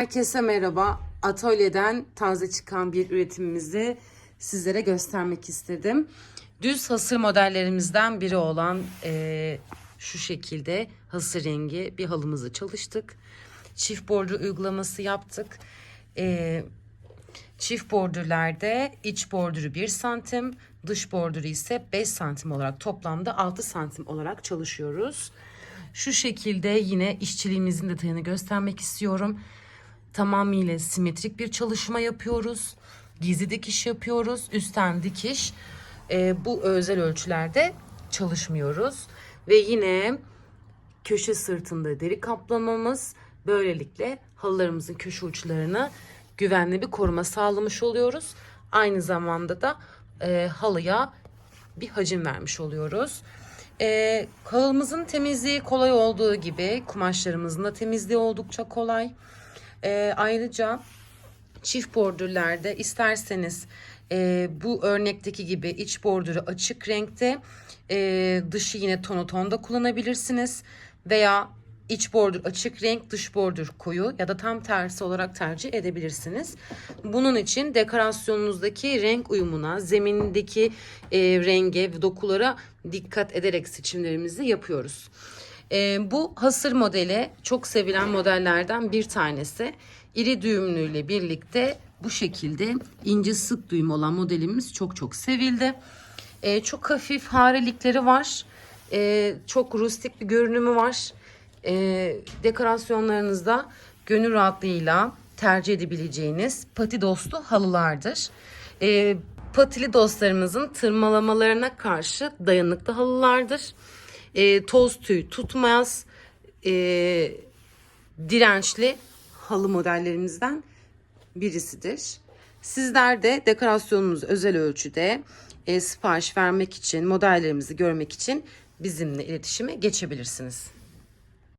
Herkese merhaba. Atölyeden taze çıkan bir üretimimizi sizlere göstermek istedim. Düz hasır modellerimizden biri olan eee, şu şekilde hasır rengi bir halımızı çalıştık. Çift bordür uygulaması yaptık. Eee, Çift bordürlerde iç bordürü 1 santim, dış bordürü ise 5 santim olarak toplamda 6 santim olarak çalışıyoruz. Şu şekilde yine işçiliğimizin detayını göstermek istiyorum. Tamamıyla simetrik bir çalışma yapıyoruz. Gizli dikiş yapıyoruz. Üstten dikiş. Ee, bu özel ölçülerde çalışmıyoruz. Ve yine köşe sırtında deri kaplamamız böylelikle halılarımızın köşe uçlarını güvenli bir koruma sağlamış oluyoruz. Aynı zamanda da e, halıya bir hacim vermiş oluyoruz. E, halımızın temizliği kolay olduğu gibi kumaşlarımızın da temizliği oldukça kolay. E, ayrıca çift bordürlerde isterseniz e, bu örnekteki gibi iç bordürü açık renkte e, dışı yine tonotonda kullanabilirsiniz veya iç bordür açık renk dış bordür koyu ya da tam tersi olarak tercih edebilirsiniz. Bunun için dekorasyonunuzdaki renk uyumuna zemindeki e, renge ve dokulara dikkat ederek seçimlerimizi yapıyoruz. Ee, bu hasır modeli çok sevilen modellerden bir tanesi. İri düğümlüyle birlikte bu şekilde ince sık düğüm olan modelimiz çok çok sevildi. Ee, çok hafif harelikleri var. Ee, çok rustik bir görünümü var. Ee, dekorasyonlarınızda gönül rahatlığıyla tercih edebileceğiniz pati dostu halılardır. Ee, patili dostlarımızın tırmalamalarına karşı dayanıklı halılardır e, toz tüy tutmaz e, dirençli halı modellerimizden birisidir. Sizler de dekorasyonumuz özel ölçüde e, sipariş vermek için modellerimizi görmek için bizimle iletişime geçebilirsiniz.